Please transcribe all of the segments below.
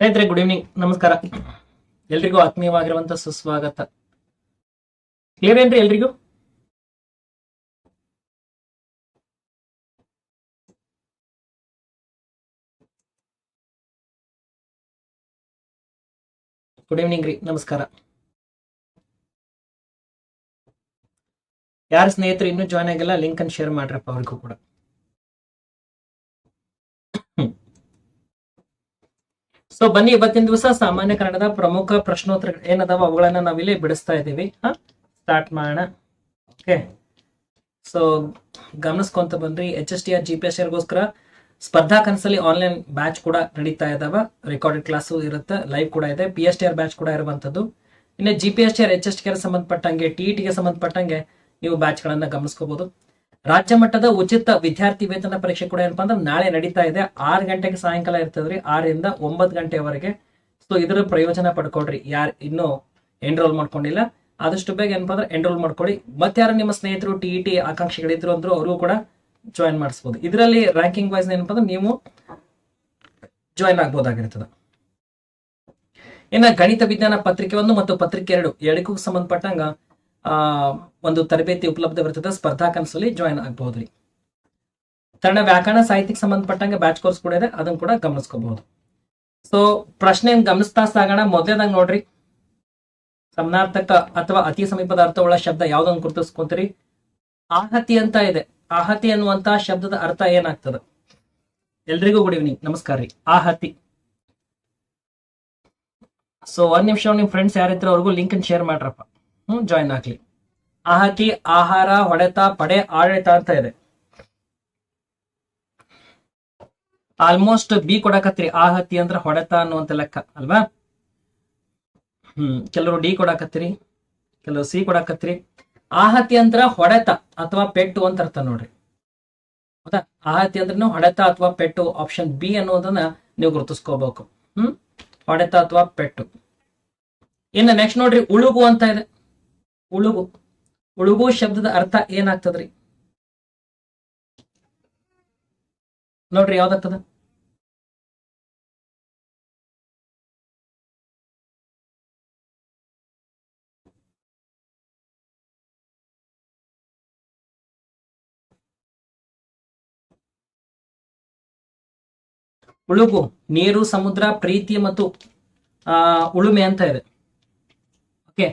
ಸ್ನೇಹಿತರೆ good evening ನಮಸ್ಕಾರ. ಎಲ್ರಿಗೂ ಆತ್ಮೀಯವಾಗಿರುವಂತ ಸುಸ್ವಾಗತ. ಕ್ಲಿಯರ್ ಏನ್ರಿ ಎಲ್ರಿಗೂ? ಗುಡ್ ಈವ್ನಿಂಗ್ ರೀ. ನಮಸ್ಕಾರ. ಯಾರ ಸ್ನೇಹಿತರು ಇನ್ನೂ ಜಾಯ್ನ್ ಆಗಿಲ್ಲ ಲಿಂಕ್ ಅನ್ನು ಶೇರ್ ಮಾಡ್ರಪ್ಪ ಅವ್ರಿಗೂ ಕೂಡ. ಸೊ ಬನ್ನಿ, ಇವತ್ತಿನ ದಿವಸ ಸಾಮಾನ್ಯ ಕನ್ನಡದ ಪ್ರಮುಖ ಪ್ರಶ್ನೋತ್ತರ ಏನದಾವ ಅವುಗಳನ್ನ ನಾವಿಲ್ಲಿ ಬಿಡಿಸ್ತಾ ಇದ್ದೀವಿ. ಹಾ? ಸ್ಟಾರ್ಟ್ ಮಾಡೋಣ. ಓಕೆ ಸೊ ಗಮನಿಸ್ಕೊಂತ ಬಂದ್ರಿ H S T R G P S ಗೋಸ್ಕರ ಸ್ಪರ್ಧಾ ಕನಸಲ್ಲಿ ಆನ್ಲೈನ್ ಬ್ಯಾಚ್ ಕೂಡ ನಡೀತಾ ಇದಾವ. ರೆಕಾರ್ಡೆಡ್ ಕ್ಲಾಸು ಇರುತ್ತೆ ಲೈವ್ ಕೂಡ ಇದೆ P S T R batch ಕೂಡ ಇರುವಂತದ್ದು ಇನ್ನು G P S T R H S T R ಸಂಬಂಧಪಟ್ಟಂಗೆ ಟಿ ಟಿಗೆ ಸಂಬಂಧಪಟ್ಟಂಗೆ ನೀವು ಬ್ಯಾಚ್ ಗಳನ್ನ ಗಮನಿಸ್ಕೋಬಹುದು ರಾಜ್ಯ ಮಟ್ಟದ ಉಚಿತ ವಿದ್ಯಾರ್ಥಿ ವೇತನ ಪರೀಕ್ಷೆ ಕೂಡ ಏನಪ್ಪಾ ಅಂದ್ರೆ ನಾಳೆ ನಡೀತಾ ಇದೆ. ಆರು ಗಂಟೆಗೆ ಸಾಯಂಕಾಲ ಇರ್ತದ್ರಿ. ಆರರಿಂದ ಒಂಬತ್ತು ಗಂಟೆವರೆಗೆ. ಸೊ ಇದರ ಪ್ರಯೋಜನ ಪಡ್ಕೊಳ್ರಿ. ಯಾರು ಇನ್ನೂ ಎನ್ರೋಲ್ ಮಾಡ್ಕೊಂಡಿಲ್ಲ. ಆದಷ್ಟು ಬೇಗ ಏನಪ್ಪಾ ಅಂದ್ರೆ ಎನ್ರೋಲ್ ಮಾಡ್ಕೊಳ್ಳಿ. ಮತ್ತಾರು ನಿಮ್ಮ ಸ್ನೇಹಿತರು ಟಿ ಟಿ ಆಕಾಂಕ್ಷಿಗಳಿದ್ರು ಅಂದ್ರು ಅವರು ಕೂಡ ಜಾಯಿನ್ ಮಾಡಿಸ್ಬೋದು. ಇದರಲ್ಲಿ ರ್ಯಾಂಕಿಂಗ್ ವೈಸ್ ಏನಪ್ಪಾ ಅಂದ್ರೆ ನೀವು ಜಾಯಿನ್ ಆಗ್ಬೋದಾಗಿರ್ತದೆ. ಇನ್ನ ಗಣಿತ ವಿಜ್ಞಾನ ಪತ್ರಿಕೆ ಒಂದು ಮತ್ತು ಪತ್ರಿಕೆ ಎರಡು ಎರಡಕ್ಕೂ ಸಂಬಂಧಪಟ್ಟಂಗ ಒಂದು ತರಬೇತಿ ಉಪಲಬ್ಧವಿರ್ತದೆ ಸ್ಪರ್ಧಾ ಕನಸಲ್ಲಿ ಜಾಯಿನ್ ರೀ ಕನ್ನಡ ವ್ಯಾಕರಣ, ಸಾಹಿತ್ಯಕ್ಕೆ ಸಂಬಂಧಪಟ್ಟಂಗೆ ಬ್ಯಾಚ್ ಕೋರ್ಸ್ ಕೂಡ ಇದೆ, ಅದನ್ನ ಕೂಡ ಗಮನಿಸ್ಕೋಬಹುದು. ಸೊ ಪ್ರಶ್ನೆ ಗಮನಿಸ್ತಾ ಸಾಗೋಣ ಮೊದಲೇದಾಗ ನೋಡ್ರಿ. ಸಮನಾರ್ಥಕ ಅಥವಾ ಅತಿ ಸಮೀಪದ ಅರ್ಥವುಳ್ಳ ಶಬ್ದ ಯಾವ್ದೊಂದು ಗುರುತಿಸ್ಕೊಂತೀರಿ? ಆಹತಿ ಅಂತ ಇದೆ. ಆಹತಿ ಅನ್ನುವಂತ ಶಬ್ದದ ಅರ್ಥ ಏನಾಗ್ತದ? ಎಲ್ರಿಗೂ ಗುಡ್ ಈವ್ನಿಂಗ್ ನಮಸ್ಕಾರ ರೀ. ಆಹತಿ. ಸೊ ಒಂದ್ ನಿಮಿಷ, ನಿಮ್ ಫ್ರೆಂಡ್ಸ್ ಯಾರಿದ್ರು ಅವ್ರಿಗೂ ಲಿಂಕ್ ಶೇರ್ ಮಾಡ್ರಪ್ಪ. ಹ್ಮ್ ಜಾಯಿನ್ ಆಗ್ಲಿ. ಆಹತಿ ಆಹಾರ, ಹೊಡೆತ, ಪಡೆ, ಆಡಳಿತ ಅಂತ ಇದೆ. ಆಲ್ಮೋಸ್ಟ್ ಬಿ ಕೊಡಕತ್ರಿ ಆಹತಿ ಅಂದ್ರ ಹೊಡೆತ ಅನ್ನುವಂತ ಲೆಕ್ಕ, ಅಲ್ವಾ? ಹ್ಮ್, ಕೆಲವರು ಡಿ ಕೊಡಾಕತ್ತೀರಿ ಕೆಲವರು ಸಿ ಕೊಡಾಕತ್ರಿ. ಆಹತಿ ಅಂದ್ರ ಹೊಡೆತ ಅಥವಾ ಪೆಟ್ಟು ಅಂತ ಅರ್ಥ ನೋಡ್ರಿ. ಹೌದಾ ಆಹತಿ ಅಂದ್ರೂ ಹೊಡೆತ ಅಥವಾ ಪೆಟ್ಟು ಆಪ್ಷನ್ ಬಿ ಅನ್ನೋದನ್ನ ನೀವು ಗುರುತಿಸ್ಕೋಬೇಕು. ಹ್ಮ್? ಹೊಡೆತ ಅಥವಾ ಪೆಟ್ಟು. ಇನ್ನು ನೆಕ್ಸ್ಟ್ ನೋಡ್ರಿ, ಉಳುಗು ಅಂತ ಇದೆ. ಉಳುಗು. ಉಳುಗು ಶಬ್ದದ ಅರ್ಥ ಏನಾಗ್ತದ್ರಿ? ನೋಡ್ರಿ ಯಾವ್ದಾಗ್ತದ? ಉಳುಗು, ನೀರು, ಸಮುದ್ರ, ಪ್ರೀತಿ ಮತ್ತು ಉಳುಮೆ ಅಂತ ಇದೆ. ಓಕೆ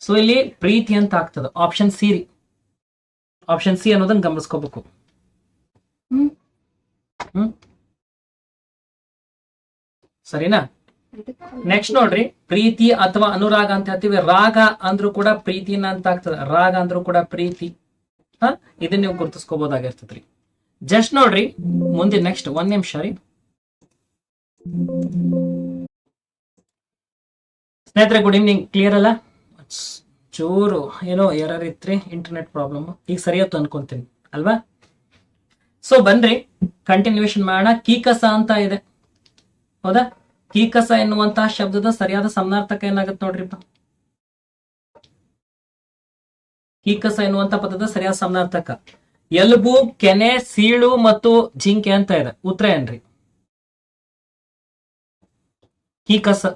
ಸೊ ಇಲ್ಲಿ ಪ್ರೀತಿ ಅಂತ ಆಗ್ತದೆ. ಆಪ್ಷನ್ ಸಿ ರೀ ಆಪ್ಷನ್ ಸಿ ಅನ್ನೋದನ್ನ ಗಮನಿಸ್ಕೋಬೇಕು. ಹ್ಮ್. ಹ್ಮ್. ಸರಿನಾ? ನೆಕ್ಸ್ಟ್ ನೋಡ್ರಿ. ಪ್ರೀತಿ ಅಥವಾ ಅನುರಾಗ ಅಂತ ಹೇಳ್ತೀವಿ. ರಾಗ ಅಂದ್ರೂ ಕೂಡ ಪ್ರೀತಿನ ಅಂತ ಆಗ್ತದೆ. ರಾಗ ಅಂದ್ರೂ ಕೂಡ ಪ್ರೀತಿ. ಹ? ಇದನ್ನ ನೀವು ಗುರುತಿಸ್ಕೋಬಹುದಾಗಿರ್ತದ್ರಿ ಜಸ್ಟ್ ನೋಡ್ರಿ. ಮುಂದೆ ನೆಕ್ಸ್ಟ್ ಒಂದ್ ನಿಮಿಷ ರೀ. ಸ್ನೇಹಿತರೆ ಗುಡ್ ಈವ್ನಿಂಗ್ ಕ್ಲಿಯರ್ ಅಲ್ಲ? ಚೂರು, ಏನೋ ಎರರ್ ಇತ್ರಿ ಇಂಟರ್ನೆಟ್ ಪ್ರಾಬ್ಲಮ್ ಈಗ ಸರಿಯತ್ತು ಅನ್ಕೊಂತೀನಿ, ಅಲ್ವಾ? ಸೊ ಬನ್ರಿ ಕಂಟಿನ್ಯೂಷನ್ ಮಾಡೋಣ. ಕೀಕಸ ಅಂತ ಇದೆ. ಹೌದಾ? ಕೀಕಸ ಎನ್ನುವಂತಹ ಶಬ್ದದ ಸರಿಯಾದ ಸಮನಾರ್ಥಕ ಏನಾಗುತ್ತೆ ನೋಡ್ರಿಪ್ಪ ಕೀಕಸ ಎನ್ನುವಂತ ಪದದ ಸರಿಯಾದ ಸಮನಾರ್ಥಕ. ಎಲುಬು, ಕೆನೆ, ಸೀಳು ಮತ್ತು ಜಿಂಕೆ ಅಂತ ಇದೆ. ಉತ್ತರ ಏನ್ರಿ? ಕೀಕಸ.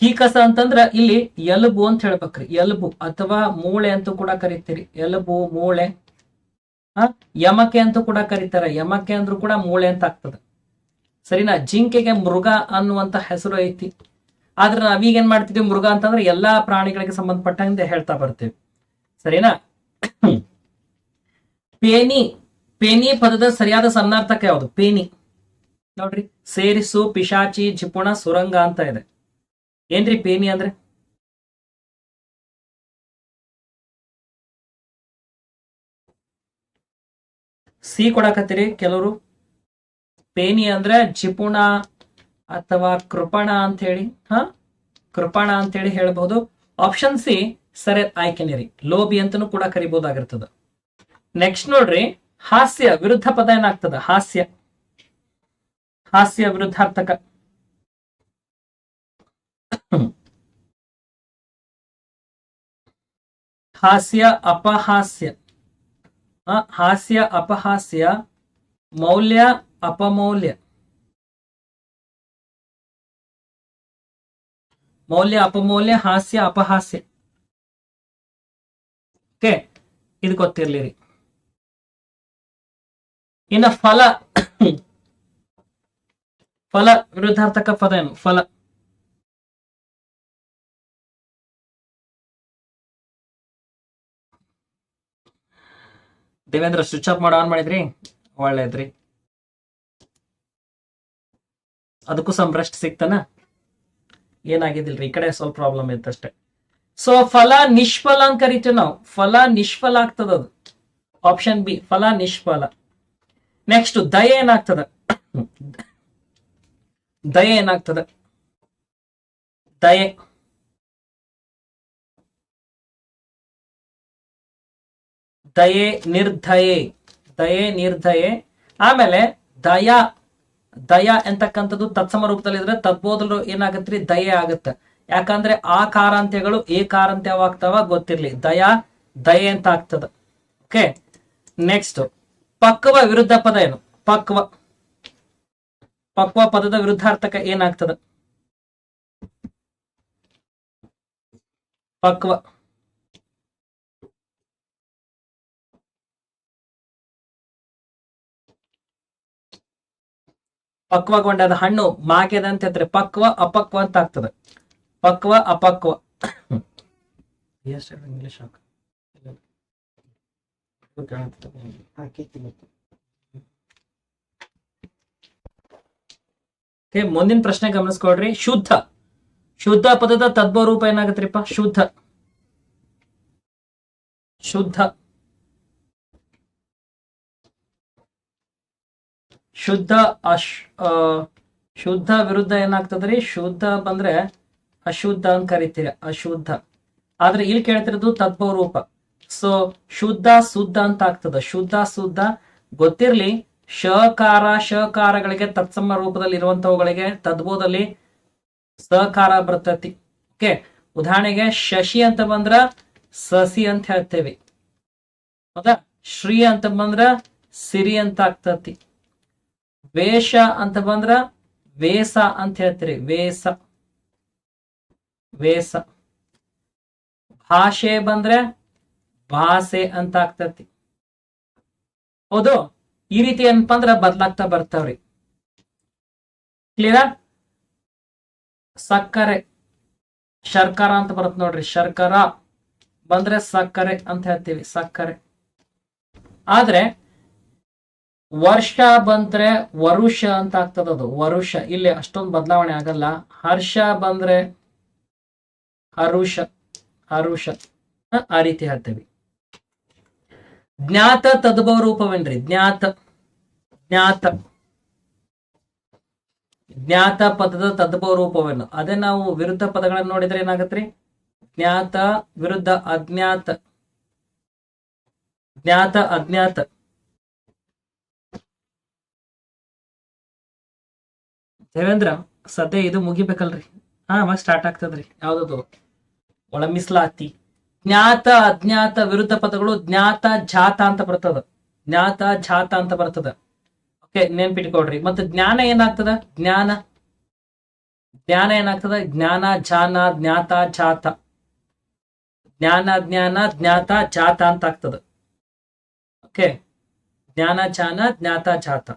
ಕೀಕಸ ಅಂತಂದ್ರ ಇಲ್ಲಿ ಎಲುಬು ಅಂತ ಹೇಳ್ಬೇಕ್ರಿ. ಎಲುಬು ಅಥವಾ ಮೂಳೆ ಅಂತ ಕೂಡ ಕರಿತೀರಿ. ಎಲುಬು, ಮೂಳೆ ಹ ಯಮಕೆ ಅಂತ ಕೂಡ ಕರೀತಾರೆ. ಯಮಕೆ ಅಂದ್ರೂ ಕೂಡ ಮೂಳೆ ಅಂತ ಆಗ್ತದ. ಸರಿನಾ? ಜಿಂಕೆಗೆ ಮೃಗ ಅನ್ನುವಂತ ಹೆಸರು ಐತಿ. ಆದ್ರೆ ನಾವೀಗೇನ್ ಮಾಡ್ತೀವಿ ಮೃಗ ಅಂತಂದ್ರೆ ಎಲ್ಲಾ ಪ್ರಾಣಿಗಳಿಗೆ ಸಂಬಂಧಪಟ್ಟಂಗೆ ಹೇಳ್ತಾ ಬರ್ತೇವೆ. ಸರಿನಾ? ಪೇನಿ ಪೇನಿ ಪದದ ಸರಿಯಾದ ಸನ್ನಾರ್ಥಕ ಯಾವುದು? ಪೇನಿ. ನೋಡ್ರಿ. ಸೇರಿಸು, ಪಿಶಾಚಿ, ಜಿಪುಣ, ಸುರಂಗ ಅಂತ ಇದೆ. ಏನ್ರಿ ಪೇನಿ ಅಂದ್ರೆ? ಸಿ ಕೊಡಕತ್ತೀರಿ ಕೆಲವರು. ಪೇನಿ ಅಂದ್ರೆ ಜಿಪುಣ ಅಥವಾ ಕೃಪಣ ಅಂತ ಹೇಳಿ, ಹ? ಕೃಪಣ ಅಂತ ಹೇಳಿ ಹೇಳ್ಬಹುದು. ಆಪ್ಷನ್ ಸಿ ಸರಿ ಆಯ್ಕೆ ರೀ ಲೋಬಿ ಅಂತಾನೂ ಕೂಡ ಕರಿಬಹುದಾಗಿರ್ತದ. ನೆಕ್ಸ್ಟ್ ನೋಡ್ರಿ, ಹಾಸ್ಯ ವಿರುದ್ಧ ಪದ ಏನಾಗ್ತದ? ಹಾಸ್ಯ. ಹಾಸ್ಯ ವಿರುದ್ಧಾರ್ಥಕ. ಹಾಸ್ಯ ಅಪಹಾಸ್ಯ. ಹಾಸ್ಯ ಅಪಹಾಸ್ಯ, ಮೌಲ್ಯ ಅಪಮೌಲ್ಯ. ಮೌಲ್ಯ ಅಪಮೌಲ್ಯ, ಹಾಸ್ಯ ಅಪಹಾಸ್ಯ. ಓಕೆ, ಇದು ಗೊತ್ತಿರ್ಲಿರಿ. ಇನ್ನು ಫಲ ಫಲ ವಿರುದ್ಧಾರ್ಥಕ ಪದ ಏನು? ಫಲ. ದೇವೇಂದ್ರ ಸ್ವಿಚ್ ಆಫ್ ಮಾಡಿ ಆನ್ ಮಾಡಿದ್ರಿ? ಒಳ್ಳೇದ್ರಿ. ಅದಕ್ಕೂ ಸಮ್ ರೆಸ್ಟ್ ಸಿಕ್ತಾನ? ಏನಾಗಿದಿಲ್ರಿ ಈ ಕಡೆ ಸ್ವಲ್ಪ ಪ್ರಾಬ್ಲಮ್ ಇತ್ತಷ್ಟೇ. ಸೊ ಫಲ ನಿಷ್ಫಲ ಅಂತ ಕರಿತೀವಿ ನಾವು. ಫಲ ನಿಷ್ಫಲ ಆಗ್ತದ ಅದು. ಆಪ್ಷನ್ ಬಿ ಫಲ ನಿಷ್ಫಲ. ನೆಕ್ಸ್ಟ್ ದಯ ಏನಾಗ್ತದ? ದಯೆ ಏನಾಗ್ತದ? ದಯೆ. ದಯೆ ನಿರ್ಧಯೆ ದಯೆ ನಿರ್ಧಯೆ. ಆಮೇಲೆ ದಯ ದಯ ಎಂತಕ್ಕಂಥದ್ದು ತತ್ಸಮ ರೂಪದಲ್ಲಿ ಇದ್ರೆ ತದ್ಬೋಧಲು ಏನಾಗತ್ರಿ? ದಯೆ ಆಗುತ್ತೆ. ಯಾಕಂದ್ರೆ ಆ ಕಾರಾಂತ್ಯಗಳು ಏ ಕಾರಾಂತ್ಯವಾಗ್ತಾವ ಗೊತ್ತಿರ್ಲಿ. ದಯ, ದಯೆ ಅಂತ ಆಗ್ತದ. ಓಕೆ, ನೆಕ್ಸ್ಟ್ ಪಕ್ವ ವಿರುದ್ಧ ಪದ ಏನು? ಪಕ್ವ. ಪಕ್ವ ಪದದ ವಿರುದ್ಧಾರ್ಥಕ ಏನಾಗ್ತದ? ಪಕ್ವ. ಪಕ್ವಗೊಂಡದ ಹಣ್ಣು ಮಾಗ್ಯದ ಅಂತ ಹೇಳ್ತಾರೆ ಪಕ್ವ, ಅಪಕ್ವ ಅಂತ ಆಗ್ತದೆ. ಪಕ್ವ, ಅಪಕ್ವ. ಇಂಗ್ಲಿಷ್ ಮುಂದಿನ ಪ್ರಶ್ನೆ ಗಮನಿಸ್ಕೊಳ್ರಿ. ಶುದ್ಧ. ಶುದ್ಧ ಪದದ ತದ್ಭವ ರೂಪ ಏನಾಗತ್ರಿಪ್ಪ? ಶುದ್ಧ. ಶುದ್ಧ. ಶುದ್ಧ ಅಶ್ ಶುದ್ಧ ವಿರುದ್ಧ ಏನಾಗ್ತದ್ರಿ? ಶುದ್ಧ ಬಂದ್ರೆ ಅಶುದ್ಧ ಅಂತ ಕರಿತೀರಿ, ಅಶುದ್ಧ. ಆದ್ರೆ ಇಲ್ಲಿ ಕೇಳ್ತಿರೋದು ತದ್ಭವ ರೂಪ ಸೊ ಶುದ್ಧ ಶುದ್ಧ ಅಂತ ಆಗ್ತದ. ಶುದ್ಧ ಶುದ್ಧ ಗೊತ್ತಿರ್ಲಿ, ಶಕಾರ, ಶಕಾರಗಳಿಗೆ ತತ್ಸಮ ರೂಪದಲ್ಲಿ ಇರುವಂತವುಗಳಿಗೆ ತದ್ಭವದಲ್ಲಿ ಸಕಾರ ಬರ್ತತಿ. ಓಕೆ ಉದಾಹರಣೆಗೆ ಶಶಿ ಅಂತ ಬಂದ್ರ ಸಸಿ ಅಂತ ಹೇಳ್ತೇವೆ. ಹೌದಾ? ಶ್ರೀ ಅಂತ ಬಂದ್ರ ಸಿರಿ ಅಂತ ಆಗ್ತತಿ. ವೇಷ ಅಂತ ಬಂದ್ರ ವೇಸ ಅಂತ ಹೇಳ್ತೀರಿ. ವೇಸ. ವೇಸ. ಭಾಷೆ ಬಂದ್ರೆ ಭಾಷೆ ಅಂತ ಆಗ್ತತಿ. ಹೌದು. ಈ ರೀತಿ ಏನಪ್ಪಾ ಅಂದ್ರ ಬದ್ಲಾಗ್ತಾ ಬರ್ತಾವ್ರಿ. ಕ್ಲಿಯರ್ ಸಕ್ಕರೆ. ಶರ್ಕರ ಅಂತ ಬರುತ್ತೆ ನೋಡ್ರಿ. ಶರ್ಕರ ಬಂದ್ರೆ ಸಕ್ಕರೆ ಅಂತ ಹೇಳ್ತೀವಿ. ಸಕ್ಕರೆ. ಆದ್ರೆ ವರ್ಷ ಬಂದ್ರೆ ವರುಷ ಅಂತ ಆಗ್ತದ ಅದು. ವರುಷ, ಇಲ್ಲಿ ಅಷ್ಟೊಂದು ಬದಲಾವಣೆ ಆಗಲ್ಲ. ಹರ್ಷ ಬಂದ್ರೆ ಹರುಷ ಹರುಷ ಆ ರೀತಿ ಹೇಳ್ತೇವೆ ಜ್ಞಾತ ತದ್ಭವ ರೂಪವೇನ್ರಿ? ಜ್ಞಾತ ಜ್ಞಾತ. ಜ್ಞಾತ ಪದದ ತದ್ಭವ ರೂಪವೇನು? ಅದೇ ನಾವು ವಿರುದ್ಧ ಪದಗಳನ್ನು ನೋಡಿದ್ರೆ ಏನಾಗತ್ರಿ? ಜ್ಞಾತ ವಿರುದ್ಧ ಅಜ್ಞಾತ. ಜ್ಞಾತ ಅಜ್ಞಾತ. ದೇವೇಂದ್ರ, ಸದ್ಯ ಇದು ಮುಗಿಬೇಕಲ್ರಿ? ಹಾ, ಮತ್ತೆ ಸ್ಟಾರ್ಟ್ ಆಗ್ತದ್ರಿ. ಯಾವ್ದದು? ಒಳ ಮೀಸಲಾತಿ ಜ್ಞಾತ, ಅಜ್ಞಾತ ವಿರುದ್ಧ ಪದಗಳು ಜ್ಞಾತ, ಜಾತ ಅಂತ ಬರ್ತದ. ಜ್ಞಾತ, ಜಾತ ಅಂತ ಬರ್ತದ. ಓಕೆ ನೆನ್ಪಿಟ್ಕೊಡ್ರಿ ಮತ್ತೆ ಜ್ಞಾನ ಏನಾಗ್ತದ? ಜ್ಞಾನ. ಜ್ಞಾನ ಏನಾಗ್ತದ? ಜ್ಞಾನ, ಜಾನ, ಜ್ಞಾತ, ಜಾತ. ಜ್ಞಾನ ಜ್ಞಾನ, ಜ್ಞಾತ, ಜಾತ ಅಂತ ಆಗ್ತದ. ಓಕೆ ಜ್ಞಾನ, ಜಾನ, ಜ್ಞಾತ, ಜಾತ.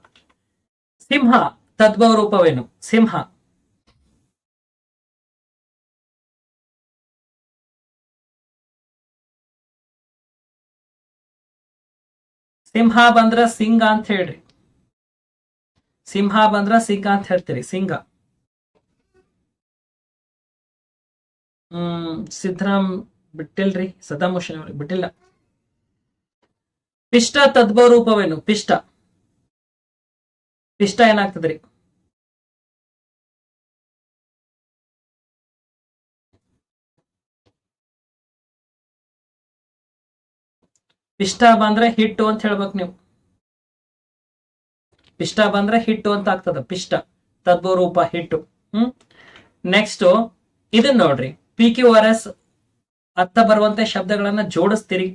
ಸಿಂಹ. ತದ್ಭವ ರೂಪವೇನು ಸಿಂಹ. ಸಿಂಹ ಬಂದ್ರ ಸಿಂಗ ಅಂತ ಹೇಳ್ರಿ. ಸಿಂಹ ಬಂದ್ರ ಸಿಂಗ ಅಂತ ಹೇಳ್ತೀರಿ, ಸಿಂಗ. ಹ್ಮ್ ಸಿದ್ದರಾಮ್ ಬಿಟ್ಟಿಲ್ರಿ ಸದಾಮುಷನ್ ಅವ್ರಿಗೆ ಬಿಟ್ಟಿಲ್ಲ. ಪಿಷ್ಟ ತದ್ಭವ ರೂಪವೇನು ಪಿಷ್ಟ. ಪಿಷ್ಟ ಏನಾಗ್ತದ್ರಿ? ಪಿಷ್ಟ ಬಂದ್ರೆ ಹಿಟ್ಟು ಅಂತ ಹೇಳ್ಬೇಕು ನೀವು. ಪಿಷ್ಟ ಬಂದ್ರೆ ಹಿಟ್ಟು ಅಂತ ಆಗ್ತದ, ಪಿಷ್ಟ. ತದ್ವರೂಪ ಹಿಟ್ಟು. ಹ್ಮ್? ನೆಕ್ಸ್ಟ್ ಇದನ್ನ ನೋಡ್ರಿ. ಪಿ ಕ್ಯೂ ಆರ್ ಎಸ್ ಅತ್ತ ಬರುವಂತೆ ಶಬ್ದಗಳನ್ನ ಜೋಡಿಸ್ತೀರಿ.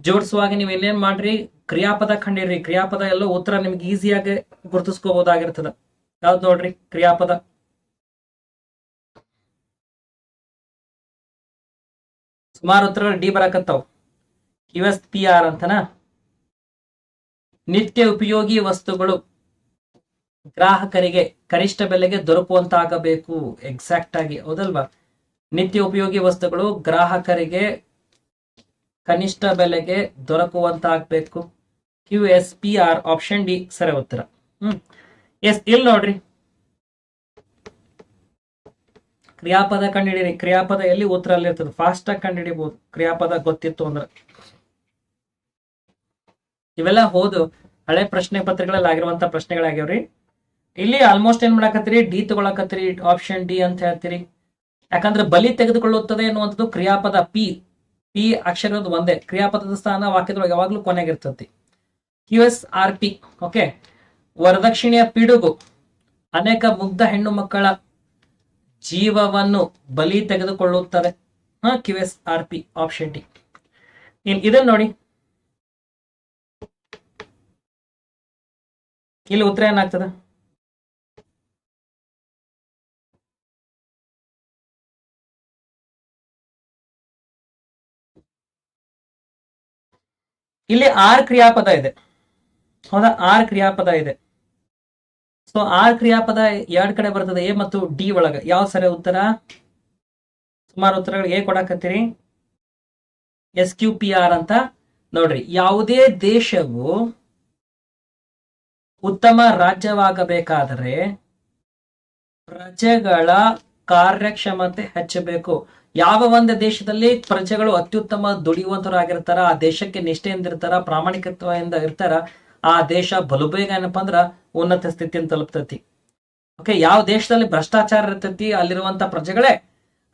ಜೋಡಿಸುವಾಗ ನೀವು ಏನೇನ್ ಮಾಡ್ರಿ? ಕ್ರಿಯಾಪದ ಕಂಡಿರಿ. ಕ್ರಿಯಾಪದ ಎಲ್ಲ ಉತ್ತರ ನಿಮ್ಗೆ ಈಸಿಯಾಗಿ ಗುರುತಿಸ್ಕೋಬಹುದಾಗಿರ್ತದ. ಯಾವ್ದು ನೋಡ್ರಿ? ಕ್ರಿಯಾಪದ. ಸುಮಾರು ಉತ್ತರಗಳು ಡಿ ಬರಕತ್ತಾವ್. ಕ್ಯೂ ಎಸ್ ಪಿ ಆರ್ ಅಂತನ? ನಿತ್ಯ ಉಪಯೋಗಿ ವಸ್ತುಗಳು. ಗ್ರಾಹಕರಿಗೆ ಕನಿಷ್ಠ ಬೆಲೆಗೆ ದೊರಕುವಂತಾಗಬೇಕು. ಎಕ್ಸಾಕ್ಟ್ ಆಗಿ. ಹೌದಲ್ವಾ? ನಿತ್ಯ ಉಪಯೋಗಿ ವಸ್ತುಗಳು ಗ್ರಾಹಕರಿಗೆ ಕನಿಷ್ಠ ಬೆಲೆಗೆ ದೊರಕುವಂತಾಗಬೇಕು. Q S P R option D ಸರಿ, ಉತ್ತರ. ಹ್ಮ್. ಎಸ್ ಇಲ್ಲಿ ನೋಡ್ರಿ. ಕ್ರಿಯಾಪದ ಕಂಡುಹಿಡಿರಿ ಕ್ರಿಯಾಪದ ಎಲ್ಲಿ ಉತ್ತರ ಅಲ್ಲಿ ಇರ್ತದೆ ಫಾಸ್ಟ್ ಆಗಿ ಕಂಡುಹಿಡಿಬಹುದು ಕ್ರಿಯಾಪದ ಗೊತ್ತಿತ್ತು ಅಂದ್ರೆ. ಇವೆಲ್ಲ ಹೋದು. ಹಳೆ ಪ್ರಶ್ನೆ ಪತ್ರಿಕೆಗಳಲ್ಲಿ ಆಗಿರುವಂತ ಪ್ರಶ್ನೆಗಳಾಗ್ಯಾವ್ರಿ. ಇಲ್ಲಿ ಆಲ್ಮೋಸ್ಟ್ ಏನ್ ಮಾಡಾಕತ್ತೀರಿ? ಡಿ ತಗೊಳಕತ್ತೀರಿ ಆಪ್ಷನ್ ಡಿ ಅಂತ ಹೇಳ್ತೀರಿ. ಯಾಕಂದ್ರೆ ಬಲಿ ತೆಗೆದುಕೊಳ್ಳುತ್ತದೆ ಎನ್ನುವಂಥದ್ದು ಕ್ರಿಯಾಪದ ಪಿ ಪಿ ಅಕ್ಷರದ ಒಂದೇ. ಕ್ರಿಯಾಪದದ ಸ್ಥಾನ ವಾಕ್ಯದೊಳಗೆ ಯಾವಾಗ್ಲೂ ಕೊನೆಗಿರ್ತತಿ Q S R P okay ವರದಕ್ಷಿಣೆಯ ಪಿಡುಗು. ಅನೇಕ ಮುಗ್ಧ ಹೆಣ್ಣು ಮಕ್ಕಳ ಜೀವವನ್ನು ಬಲಿ ತೆಗೆದುಕೊಳ್ಳುತ್ತದೆ. ಹಾ Q S R P option D ಇನ್ ಇದನ್ನ ನೋಡಿ. ಇಲ್ಲಿ ಉತ್ತರ ಏನಾಗ್ತದ? ಇಲ್ಲಿ ಆರ್ ಕ್ರಿಯಾಪದ ಇದೆ. ಹೌದಾ? ಆರ್ ಕ್ರಿಯಾಪದ ಇದೆ. ಸೊ ಆರ್ ಕ್ರಿಯಾಪದ ಎರಡ್ ಕಡೆ ಬರ್ತದೆ, ಎ ಮತ್ತು ಡಿ ಒಳಗ. ಯಾವ ಸರಿ ಉತ್ತರ? ಸುಮಾರು ಉತ್ತರಗಳು ಎ ಕೊಡಕತ್ತೀರಿ. ಎಸ್ ಕ್ಯೂ ಪಿ ಆರ್ ಅಂತ. ನೋಡ್ರಿ, ಯಾವುದೇ ದೇಶವು ಉತ್ತಮ ರಾಜ್ಯವಾಗಬೇಕಾದರೆ ಪ್ರಜೆಗಳ ಕಾರ್ಯಕ್ಷಮತೆ ಹೆಚ್ಚಬೇಕು. ಯಾವ ಒಂದು ದೇಶದಲ್ಲಿ ಪ್ರಜೆಗಳು ಅತ್ಯುತ್ತಮ ದುಡಿಯುವಂತರಾಗಿರ್ತಾರ ಆ ದೇಶಕ್ಕೆ ನಿಷ್ಠೆಯಿಂದ ಇರ್ತಾರ ಪ್ರಾಮಾಣಿಕತ್ವದಿಂದ ಇರ್ತಾರ, ಆ ದೇಶ ಬಲು ಬೇಗ ಏನಪ್ಪಾ ಅಂದ್ರ ಉನ್ನತ ಸ್ಥಿತಿಯನ್ನು ತಲುಪ್ತತಿ. ಓಕೆ, ಯಾವ ದೇಶದಲ್ಲಿ ಭ್ರಷ್ಟಾಚಾರ ಇರ್ತೈತಿ, ಅಲ್ಲಿರುವಂತ ಪ್ರಜೆಗಳೇ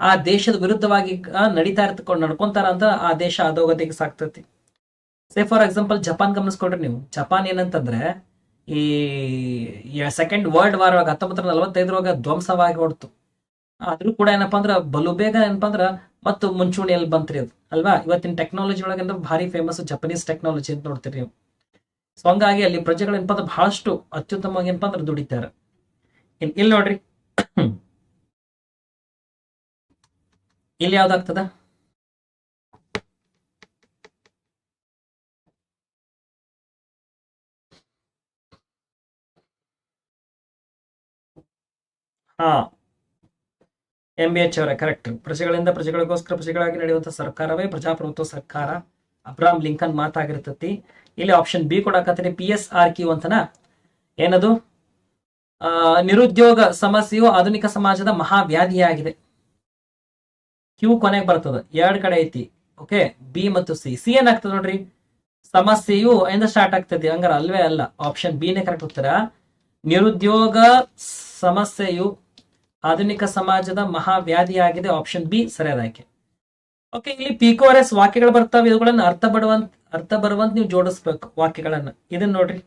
ಆ ದೇಶದ ವಿರುದ್ಧವಾಗಿ ನಡೀತಾ ಇರ್ತಕೊಂಡು ನಡ್ಕೊಂತಾರ ಅಂತ ಆ ದೇಶ ಅಧೋಗತಿಗೆ ಸಾಕ್ತತಿ. ಸೇ ಫಾರ್ ಎಕ್ಸಾಂಪಲ್ ಜಪಾನ್ ಗಮನಿಸ್ಕೊಡ್ರಿ ನೀವು. ಜಪಾನ್ ಏನಂತಂದ್ರೆ ಈ ಸೆಕೆಂಡ್ ವರ್ಲ್ಡ್ ವಾರ್ ಒಳಗೆ ಹತ್ತೊಂಬತ್ತರ ನಲವತ್ತೈದರೊಳಗ ಧ್ವಂಸವಾಗಿ ಹೊಡ್ತು ಆದ್ರೂ ಕೂಡ ಏನಪ್ಪಾ ಅಂದ್ರೆ ಬಲು ಬೇಗ ಏನಪ್ಪಾ ಅಂದ್ರ ಮತ್ತು ಮುಂಚೂಣಿಯಲ್ಲಿ ಬಂತ್ರಿ ಅದು. ಅಲ್ವಾ? ಇವತ್ತಿನ ಟೆಕ್ನಾಲಜಿ ಒಳಗೆ ಅಂದ್ರೆ ಭಾರಿ ಫೇಮಸ್ ಜಪನೀಸ್ ಟೆಕ್ನಾಲಜಿ ಅಂತ ನೋಡ್ತೀರಿ ನೀವು. ಸೊ ಹಂಗಾಗಿ ಅಲ್ಲಿ ಪ್ರಜೆಗಳು ಏನಪ್ಪಾ ಅಂದ್ರೆ ಬಹಳಷ್ಟು ಅತ್ಯುತ್ತಮವಾಗಿ ಏನಪ್ಪಾ ಅಂದ್ರೆ ದುಡಿತಾರೆ. ಇಲ್ಲಿ ನೋಡ್ರಿ. ಇಲ್ಲಿ ಯಾವ್ದಾಗ್ತದ ಹಾ. ಎಂ ಬಿ ಎಚ್ ಅವರೇ ಕರೆಕ್ಟ್ ಪ್ರಜೆಗಳಿಂದ ಪ್ರಜೆಗಳಿಗೋಸ್ಕರ ಪ್ರಜೆಗಳಾಗಿ ನಡೆಯುವಂತಹ ಸರ್ಕಾರವೇ ಪ್ರಜಾಪ್ರಭುತ್ವ ಸರ್ಕಾರ. ಅಬ್ರಾಮ್ ಲಿಂಕನ್ ಮಾತಾಗಿರ್ತತಿ. ಇಲ್ಲಿ ಆಪ್ಷನ್ ಬಿ ಕೊಡಾಕತ್ತೀರಿ ಪಿ ಎಸ್ ಆರ್ ಕ್ಯೂ ಅಂತನ? ಏನದು? ನಿರುದ್ಯೋಗ ಸಮಸ್ಯೆಯು ಆಧುನಿಕ ಸಮಾಜದ ಮಹಾವ್ಯಾಧಿಯಾಗಿದೆ. ಕ್ಯೂ ಕೊನೆಗೆ ಬರ್ತದ. ಎರಡ್ ಕಡೆ ಐತಿ. ಓಕೆ ಬಿ ಮತ್ತು ಸಿ ಸಿ ಏನಾಗ್ತದೆ ನೋಡ್ರಿ? ಸಮಸ್ಯೆಯು ಎಂದ ಸ್ಟಾರ್ಟ್ ಆಗ್ತದೆ? ಹಂಗಾರ ಅಲ್ವೇ ಅಲ್ಲ. ಆಪ್ಷನ್ ಬಿ ನೇ ಕರೆಕ್ಟ್ ಉತ್ತರ. ನಿರುದ್ಯೋಗ ಸಮಸ್ಯೆಯು ಆಧುನಿಕ ಸಮಾಜದ ಮಹಾವ್ಯಾಧಿಯಾಗಿದೆ ಆಪ್ಷನ್ ಬಿ ಸರಿಯಾದ ಆಯ್ಕೆ ಓಕೆ ಇಲ್ಲಿ ಪಿಕೋ ಆರ್ ಎಸ್ ವಾಕ್ಯಗಳು ಬರ್ತಾವೆ, ಇವುಗಳನ್ನ ಅರ್ಥ ಬರುವಂತ ಅರ್ಥ ಬರುವಂತ ನೀವು ಜೋಡಿಸ್ಬೇಕು ವಾಕ್ಯಗಳನ್ನ. ಇದನ್ನ ನೋಡ್ರಿ.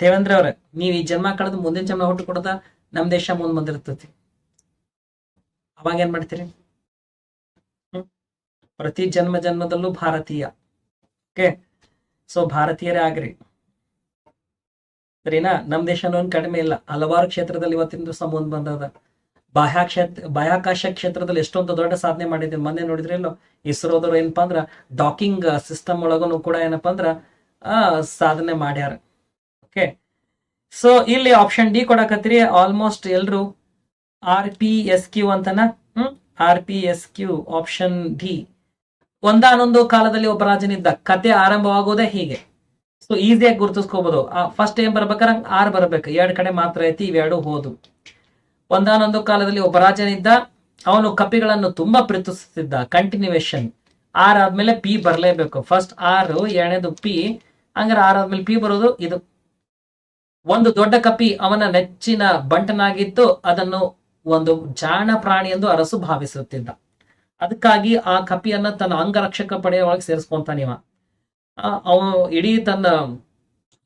ದೇವೇಂದ್ರ ಅವ್ರ, ನೀವ್ ಈ ಜನ್ಮ ಕಳೆದು ಮುಂದಿನ ಜನ್ಮ ಹುಟ್ಟು ಕೊಡದ ನಮ್ ದೇಶ ಮುಂದ್ ಬಂದಿರ್ತತಿ. ಅವಾಗ ಏನ್ ಮಾಡ್ತೀರಿ ಪ್ರತಿ ಜನ್ಮ ಜನ್ಮದಲ್ಲೂ ಭಾರತೀಯ. ಓಕೆ? ಸೊ ಭಾರತೀಯರೇ ಆಗ್ರಿ. ಸರಿನಾ? ನಮ್ ದೇಶನೂ ಕಡಿಮೆ ಇಲ್ಲ. ಹಲವಾರು ಕ್ಷೇತ್ರದಲ್ಲಿ ಇವತ್ತಿನ ಸಂಬಂಧ ಬಂದದ. ಬಾಹ್ಯಾಕ್ಷೇತ್ರ ಬಾಹ್ಯಾಕಾಶ ಕ್ಷೇತ್ರದಲ್ಲಿ ಎಷ್ಟೊಂದು ದೊಡ್ಡ ಸಾಧನೆ ಮಾಡಿದ್ದೀನಿ ಮೊನ್ನೆ ನೋಡಿದ್ರೆ ಇಲ್ಲೋ ಇಸ್ರೋದವ್ರು ಏನಪ್ಪಾ ಅಂದ್ರ, ಡಾಕಿಂಗ್ ಸಿಸ್ಟಮ್ ಒಳಗೂ ಕೂಡ ಏನಪ್ಪಾ ಅಂದ್ರ ಸಾಧನೆ ಮಾಡ್ಯಾರ. ಓಕೆ? ಸೊ ಇಲ್ಲಿ ಆಪ್ಷನ್ ಡಿ ಕೊಡಕತ್ತೀರಿ. ಆಲ್ಮೋಸ್ಟ್ ಎಲ್ರು ಆರ್ ಪಿ ಎಸ್ ಕ್ಯೂ ಅಂತನ? ಹ್ಮ್? R P S Q option D ಒಂದಾನೊಂದು ಕಾಲದಲ್ಲಿ ಒಬ್ಬ ರಾಜನಿದ್ದ. ಕತೆ ಆರಂಭವಾಗೋದೇ ಹೀಗೆ. ಸೊ ಈಸಿಯಾಗಿ ಗುರುತಿಸ್ಕೋಬಹುದು ಫಸ್ಟ್ ಏನ್ ಬರ್ಬೇಕಾರ ಆರ್ ಬರ್ಬೇಕು. ಎರಡು ಕಡೆ ಮಾತ್ರ ಐತಿ, ಇವೆರಡು ಹೋದು. ಒಂದಾನೊಂದು ಕಾಲದಲ್ಲಿ ಒಬ್ಬ ರಾಜನಿದ್ದ. ಅವನು ಕಪಿಗಳನ್ನು ತುಂಬಾ ಪ್ರೀತಿಸುತ್ತಿದ್ದ. ಕಂಟಿನ್ಯೂವೇಶನ್ ಆರ್ ಆದ್ಮೇಲೆ ಪಿ ಬರ್ಲೇಬೇಕು. ಫಸ್ಟ್ ಆರ್ ಎರಡನೇದು ಪಿ ಹಂಗಾರೆ ಆರ್ ಆದ್ಮೇಲೆ ಪಿ ಬರೋದು ಇದು. ಒಂದು ದೊಡ್ಡ ಕಪಿ ಅವನ ನೆಚ್ಚಿನ ಬಂಟನಾಗಿತ್ತು ಅದನ್ನು ಒಂದು ಜಾಣ ಪ್ರಾಣಿ ಎಂದು ಅರಸು ಭಾವಿಸುತ್ತಿದ್ದ. ಅದಕ್ಕಾಗಿ ಆ ಕಪಿಯನ್ನ ತನ್ನ ಅಂಗರಕ್ಷಕ ಪಡೆಯ ಒಳಗೆ ಸೇರಿಸ್ಕೊಂತಾನಿವ ಅವನು ಇಡೀ ತನ್ನ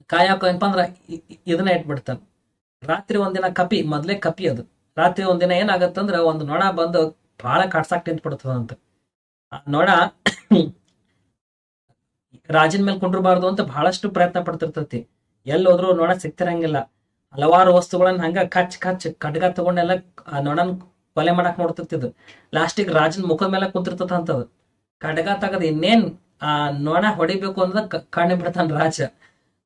ಕಾಯಕ ಏನಪ್ಪ ಅಂದ್ರ ಇದನ್ನ ಇಟ್ಬಿಡ್ತಾನ. ರಾತ್ರಿ ಒಂದಿನ ಕಪಿ, ಮೊದ್ಲೇ ಕಪಿ ಅದು. ರಾತ್ರಿ ಒಂದಿನ ಏನಾಗತ್ತಂದ್ರ ಒಂದು ನೊಣ ಬಂದು ಬಹಳ ಕಾಡ್ಸಾಕ್ ನಿಂತ್ಬಿಡ್ತದಂತ. ಆ ನೊಣ ರಾಜನ ಮೇಲೆ ಕುಂಡ್ರಬಾರ್ದು ಅಂತ ಬಹಳಷ್ಟು ಪ್ರಯತ್ನ ಪಡ್ತಿರ್ತತಿ. ಎಲ್ಲಿ ಹೋದ್ರು ನೊಣ ಸಿಗ್ತಿರಂಗಿಲ್ಲ. ಹಲವಾರು ವಸ್ತುಗಳನ್ನ ಹಂಗ ಕಚ್ ಕಚ್ ಖಡ್ಗ ತಗೊಂಡೆಲ್ಲ ನೊಣನ್ ಕೊಲೆ ಮಾಡಕ್ ನೋಡ್ತಿರ್ತಿದ್ದು ಲಾಸ್ಟಿಗೆ ರಾಜನ ಮುಖದ ಮೇಲೆ ಕುಂತಿರ್ತದ ಅಂತದು ಖಡ್ಗ ತಗದ್ ಇನ್ನೇನ್, ಆ ನೊಣ ಹೊಡಿಬೇಕು ಅನ್ನೋದ ಕಣ್ಣು ಬಿಡ್ತಾನ ರಾಜ.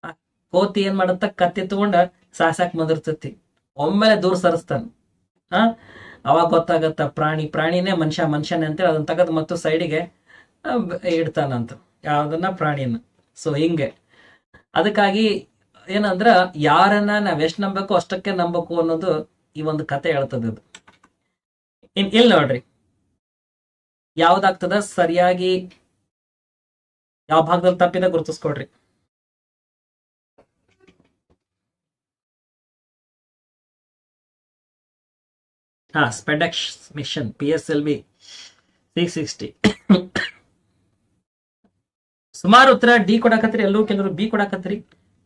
ಆ ಕೋತಿ ಏನ್ ಮಾಡತ್ತ, ಕತ್ತಿ ತಗೊಂಡ ಸಾಸಾಕ್ ಬಂದಿರ್ತತಿ. ಒಮ್ಮೆಲೆ ದೂರ ಸರಿಸ್ತಾನ. ಆ? ಅವಾಗ ಗೊತ್ತಾಗತ್ತ, ಪ್ರಾಣಿ, ಪ್ರಾಣಿನೇ ಮನುಷ್ಯ, ಮನುಷ್ಯನೇ ಅಂತೇಳಿ ಅದನ್ನ ತಗದ್ ಮತ್ತು ಸೈಡಿಗೆ ಇಡ್ತಾನಂತ. ಯಾವ್ದನ್ನ ಪ್ರಾಣಿನ ಸೊ ಹಿಂಗೆ. ಅದಕ್ಕಾಗಿ ಏನಂದ್ರ ಯಾರನ್ನ ನಾವ್ ಎಷ್ಟ್ ನಂಬಬೇಕು ಅಷ್ಟಕ್ಕೆ ನಂಬಬೇಕು ಅನ್ನೋದು ಈ ಒಂದು ಕತೆ ಹೇಳ್ತದ ಇನ್ ಇಲ್ಲಿ ನೋಡ್ರಿ. ಯಾವ್ದಾಗ್ತದ? ಸರಿಯಾಗಿ ಯಾವ ಭಾಗದಲ್ಲಿ ತಪ್ಪಿದ ಗುರುತಿಸ್ಕೊಡ್ರಿ. ಹಾ SpaDeX mission P S L V six sixty. ಸುಮಾರು ಉತ್ತರ ಡಿ ಕೊಡಾಕತ್ರಿ ಎಲ್ಲರೂ ಕೆಲವರು ಬಿ ಕೊಡಕತ್ರಿ